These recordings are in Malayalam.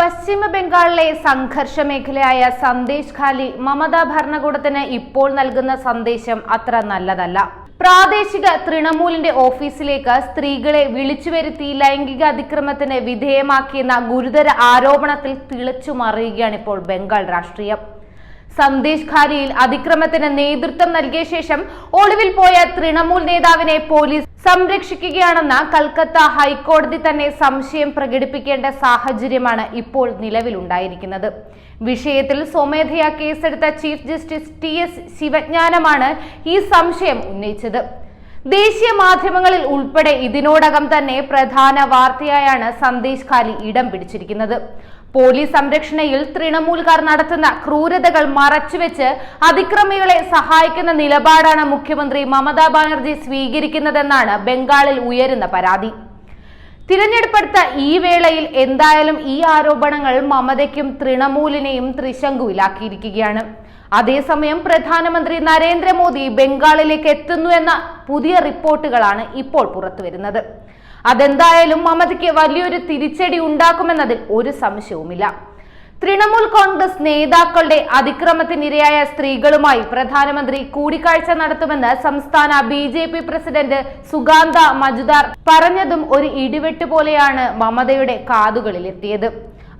പശ്ചിമ ബംഗാളിലെ സംഘർഷ മേഖലയായ സന്ദേശ് ഖാലി മമതാ ഭരണകൂടത്തിന് ഇപ്പോൾ നൽകുന്ന സന്ദേശം അത്ര നല്ലതല്ല. പ്രാദേശിക തൃണമൂലിന്റെ ഓഫീസിലേക്ക് സ്ത്രീകളെ വിളിച്ചു വരുത്തി ലൈംഗിക അതിക്രമത്തിന് വിധേയമാക്കിയെന്ന ഗുരുതര ആരോപണത്തിൽ തിളച്ചു മറിയുകയാണ് ഇപ്പോൾ ബംഗാൾ രാഷ്ട്രീയം. സന്ദേശ് ഖാലിയിൽ അതിക്രമത്തിന് നേതൃത്വം നൽകിയ ശേഷം ഒളിവിൽ പോയ തൃണമൂൽ നേതാവിനെ പോലീസ് സംരക്ഷിക്കുകയാണെന്ന കൽക്കത്ത ഹൈക്കോടതി തന്നെ സംശയം പ്രകടിപ്പിക്കേണ്ട സാഹചര്യമാണ് ഇപ്പോൾ നിലവിലുണ്ടായിരിക്കുന്നത്. വിഷയത്തിൽ സ്വമേധയാ കേസെടുത്ത ചീഫ് ജസ്റ്റിസ് ടി എസ് ശിവജ്ഞാനമാണ് ഈ സംശയം ഉന്നയിച്ചത്. ദേശീയ മാധ്യമങ്ങളിൽ ഉൾപ്പെടെ ഇതിനോടകം തന്നെ പ്രധാന വാർത്തയായാണ് സന്ദേശ് ഖാലി ഇടം പിടിച്ചിരിക്കുന്നത്. പോലീസ് സംരക്ഷണയിൽ തൃണമൂൽക്കാർ നടത്തുന്ന ക്രൂരതകൾ മറച്ചുവെച്ച് അതിക്രമികളെ സഹായിക്കുന്ന നിലപാടാണ് മുഖ്യമന്ത്രി മമതാ ബാനർജി സ്വീകരിക്കുന്നതെന്നാണ് ബംഗാളിൽ ഉയരുന്ന പരാതി. തിരഞ്ഞെടുപ്പെടുത്ത ഈ വേളയിൽ എന്തായാലും ഈ ആരോപണങ്ങൾ മമതയ്ക്കും തൃണമൂലിനെയും ത്രിശങ്കുവിലാക്കിയിരിക്കുകയാണ്. അതേസമയം പ്രധാനമന്ത്രി നരേന്ദ്രമോദി ബംഗാളിലേക്ക് എത്തുന്നു എന്ന പുതിയ റിപ്പോർട്ടുകളാണ് ഇപ്പോൾ പുറത്തുവരുന്നത്. അതെന്തായാലും മമതയ്ക്ക് വലിയൊരു തിരിച്ചടി ഉണ്ടാക്കുമെന്നതിൽ ഒരു സംശയവുമില്ല. തൃണമൂൽ കോൺഗ്രസ് നേതാക്കളുടെ അതിക്രമത്തിനിരയായ സ്ത്രീകളുമായി പ്രധാനമന്ത്രി കൂടിക്കാഴ്ച നടത്തുമെന്ന് സംസ്ഥാന B J P president Sukanta Majumdar പറഞ്ഞതും ഒരു ഇടിവെട്ട് പോലെയാണ് മമതയുടെ കാതുകളിൽ എത്തിയത്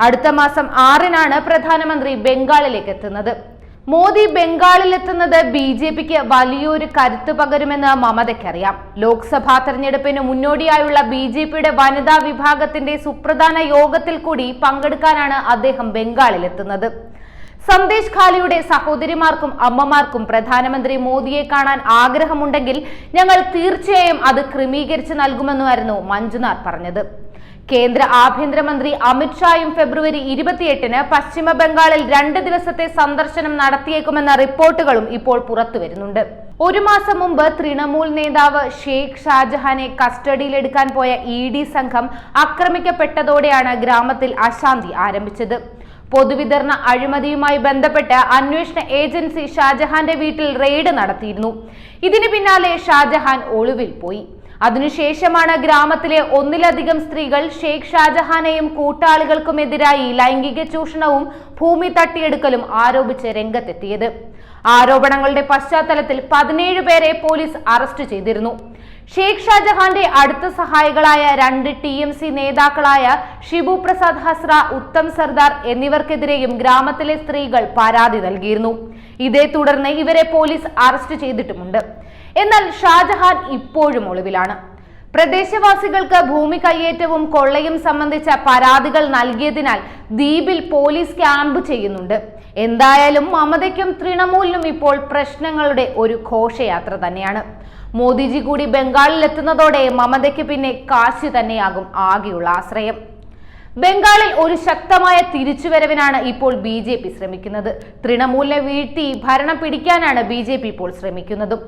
അടുത്ത മാസം ആറിനാണ് പ്രധാനമന്ത്രി ബംഗാളിലേക്ക് എത്തുന്നത്. മോദി ബംഗാളിൽ എത്തുന്നത് ബി ജെ പിക്ക് വലിയൊരു കരുത്ത് പകരുമെന്ന് മമതയ്ക്കറിയാം. ലോക്സഭാ തെരഞ്ഞെടുപ്പിന് മുന്നോടിയായുള്ള ബി ജെ പിയുടെ വനിതാ വിഭാഗത്തിന്റെ സുപ്രധാന യോഗത്തിൽ കൂടി പങ്കെടുക്കാനാണ് അദ്ദേഹം ബംഗാളിൽ എത്തുന്നത് സന്ദേശ് ഖാലിയുടെ സഹോദരിമാർക്കും അമ്മമാർക്കും പ്രധാനമന്ത്രി മോദിയെ കാണാൻ ആഗ്രഹമുണ്ടെങ്കിൽ ഞങ്ങൾ തീർച്ചയായും അത് ക്രമീകരിച്ച് നൽകുമെന്നുമായിരുന്നു മഞ്ജുനാഥ് പറഞ്ഞത്. കേന്ദ്ര ആഭ്യന്തരമന്ത്രി അമിത്ഷായും ഫെബ്രുവരി ഇരുപത്തിയെട്ടിന് പശ്ചിമ ബംഗാളിൽ രണ്ട് ദിവസത്തെ സന്ദർശനം നടത്തിയേക്കുമെന്ന റിപ്പോർട്ടുകളും ഇപ്പോൾ പുറത്തുവരുന്നുണ്ട് ഒരു മാസം മുമ്പ് തൃണമൂൽ നേതാവ് ഷെയ്ഖ് ഷാജഹാനെ കസ്റ്റഡിയിലെടുക്കാൻ പോയ ഇ ഡി സംഘം ആക്രമിക്കപ്പെട്ടതോടെയാണ് ഗ്രാമത്തിൽ അശാന്തി ആരംഭിച്ചത്. പൊതുവിതരണ അഴിമതിയുമായി ബന്ധപ്പെട്ട് അന്വേഷണ ഏജൻസി ഷാജഹാന്റെ വീട്ടിൽ റെയ്ഡ് നടത്തിയിരുന്നു. ഇതിന് പിന്നാലെ ഷാജഹാൻ ഒളിവിൽ പോയി. അതിനുശേഷമാണ് ഗ്രാമത്തിലെ ഒന്നിലധികം സ്ത്രീകൾ ഷെയ്ഖ് ഷാജഹാനെയും കൂട്ടാളികൾക്കുമെതിരായി ലൈംഗിക ചൂഷണവും ഭൂമി തട്ടിയെടുക്കലും ആരോപിച്ച് രംഗത്തെത്തിയത്. ആരോപണങ്ങളുടെ പശ്ചാത്തലത്തിൽ പതിനേഴ് പേരെ പോലീസ് അറസ്റ്റ് ചെയ്തിരുന്നു. ഷെയ്ഖ് ഷാജഹാന്റെ അടുത്ത സഹായികളായ രണ്ട് ടി എം സി നേതാക്കളായ ഷിബു പ്രസാദ് ഹസ്ര ഉത്തം സർദാർ എന്നിവർക്കെതിരെയും ഗ്രാമത്തിലെ സ്ത്രീകൾ പരാതി നൽകിയിരുന്നു. ഇതേ തുടർന്ന് ഇവരെ പോലീസ് അറസ്റ്റ് ചെയ്തിട്ടുമുണ്ട്. എന്നാൽ ഷാജഹാൻ ഇപ്പോഴും ഒളിവിലാണ്. പ്രദേശവാസികൾക്ക് ഭൂമി കയ്യേറ്റവും കൊള്ളയും സംബന്ധിച്ച പരാതികൾ നൽകിയതിനാൽ ദ്വീപിൽ പോലീസ് ക്യാമ്പ് ചെയ്യുന്നുണ്ട്. എന്തായാലും മമതയ്ക്കും തൃണമൂലിനും ഇപ്പോൾ പ്രശ്നങ്ങളുടെ ഒരു ഘോഷയാത്ര തന്നെയാണ്. മോദിജി കൂടി ബംഗാളിലെത്തുന്നതോടെ മമതയ്ക്ക് പിന്നെ കാശി തന്നെയാകും ആകെയുള്ള ആശ്രയം. ബംഗാളിൽ ഒരു ശക്തമായ തിരിച്ചുവരവിനാണ് ഇപ്പോൾ ബി ജെ പി ശ്രമിക്കുന്നത്. തൃണമൂലിനെ വീഴ്ത്തി ഭരണം പിടിക്കാനാണ് ബി ജെ പി ഇപ്പോൾ ശ്രമിക്കുന്നതും.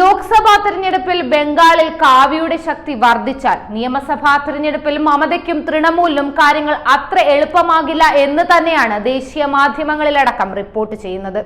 ലോക്സഭാ തെരഞ്ഞെടുപ്പിൽ ബംഗാളിൽ കാവ്യയുടെ ശക്തി വർദ്ധിച്ചാൽ നിയമസഭാ തെരഞ്ഞെടുപ്പിൽ മമതയ്ക്കും തൃണമൂലിനും കാര്യങ്ങൾ അത്ര എളുപ്പമാകില്ല എന്ന് തന്നെയാണ് ദേശീയ മാധ്യമങ്ങളിലടക്കം റിപ്പോർട്ട് ചെയ്യുന്നത്.